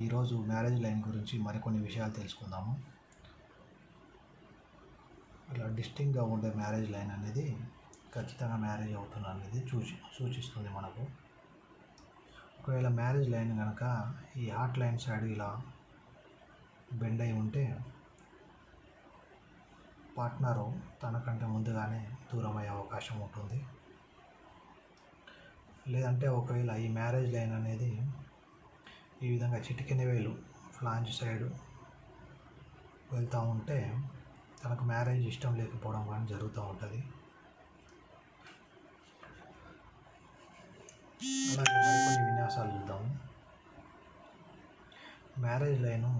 ఈరోజు marriage line గురించి మరికొన్ని విషయాలు తెలుసుకుందాము. అలా డిస్టింగ్గా ఉండే మ్యారేజ్ లైన్ అనేది ఖచ్చితంగా మ్యారేజ్ అవుతుంది అనేది సూచి సూచిస్తుంది మనకు. ఒకవేళ మ్యారేజ్ లైన్ కనుక ఈ హార్ట్ లైన్ సైడ్ ఇలా బెండ్ అయి ఉంటే పార్ట్నరు తనకంటే ముందుగానే దూరం అయ్యే అవకాశం ఉంటుంది. లేదంటే ఒకవేళ ఈ మ్యారేజ్ లైన్ అనేది ఈ విధంగా చిటికెన వేలు ఫ్లాంజ్ సైడ్ వెళ్తూ ఉంటే తనకు మ్యారేజ్ ఇష్టం లేకపోవడం కానీ జరుగుతూ ఉంటుంది. అలాగే మరికొన్ని విన్యాసాలు చూద్దాం. మ్యారేజ్ లైను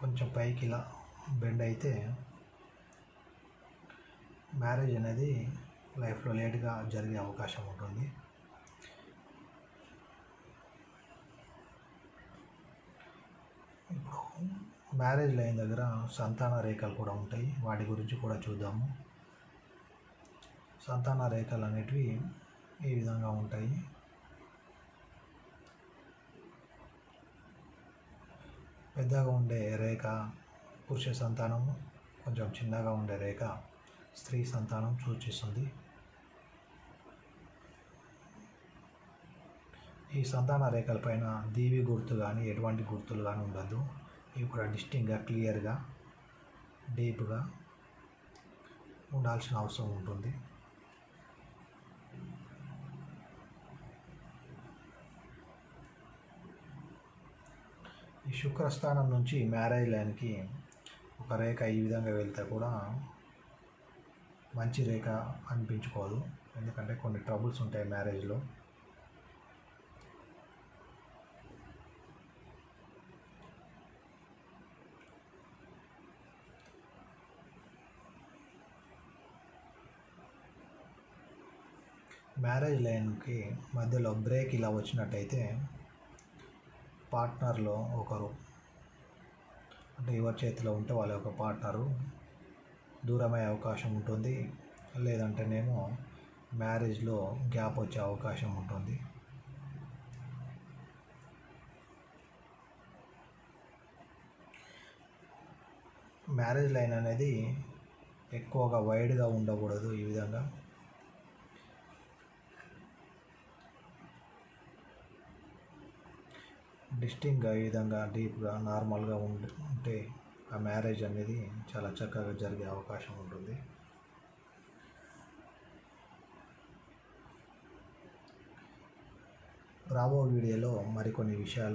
కొంచెం పైకి ఇలా బెండ్ అయితే మ్యారేజ్ అనేది లైఫ్లో లేట్గా జరిగే అవకాశం ఉంటుంది. మ్యారేజ్ లైన్ దగ్గర సంతాన రేఖలు కూడా ఉంటాయి. వాటి గురించి కూడా చూద్దాము. సంతాన రేఖలు అనేటివి ఈ విధంగా ఉంటాయి. పెద్దగా ఉండే రేఖ పురుష సంతానం కొంచెం చిన్నగా ఉండే రేఖ స్త్రీ సంతానం సూచిస్తుంది. ఈ సంతాన రేఖల పైన దీవి గుర్తు కానీ ఎటువంటి గుర్తులు కానీ ఉండదు ఇవి కూడా డిస్టింగ్గా క్లియర్గా డీప్గా ఉండాల్సిన అవసరం ఉంటుంది. ఈ శుక్రస్థానం నుంచి మ్యారేజ్ లైన్కి ఒక రేఖ ఈ విధంగా వెళ్తే కూడా మంచి రేఖ అనిపించుకోదు. ఎందుకంటే కొన్ని ట్రబుల్స్ ఉంటాయి మ్యారేజ్లో. మ్యారేజ్ లైన్కి మధ్యలో బ్రేక్ ఇలా వచ్చినట్టయితే పార్ట్నర్లో ఒకరు అంటే ఎవరి చేతిలో ఉంటే వాళ్ళ యొక్క పార్ట్నరు దూరమయ్యే అవకాశం ఉంటుంది. లేదంటేనేమో మ్యారేజ్లో గ్యాప్ వచ్చే అవకాశం ఉంటుంది. మ్యారేజ్ లైన్ అనేది ఎక్కువగా వైడ్గా ఉండకూడదు ఈ విధంగా. డిస్టింగ్గా ఈ విధంగా డీప్గా నార్మల్గా ఉండి ఉంటే ఆ మ్యారేజ్ అనేది చాలా చక్కగా జరిగే అవకాశం ఉంటుంది. రాబో వీడియోలో మరికొన్ని విషయాలు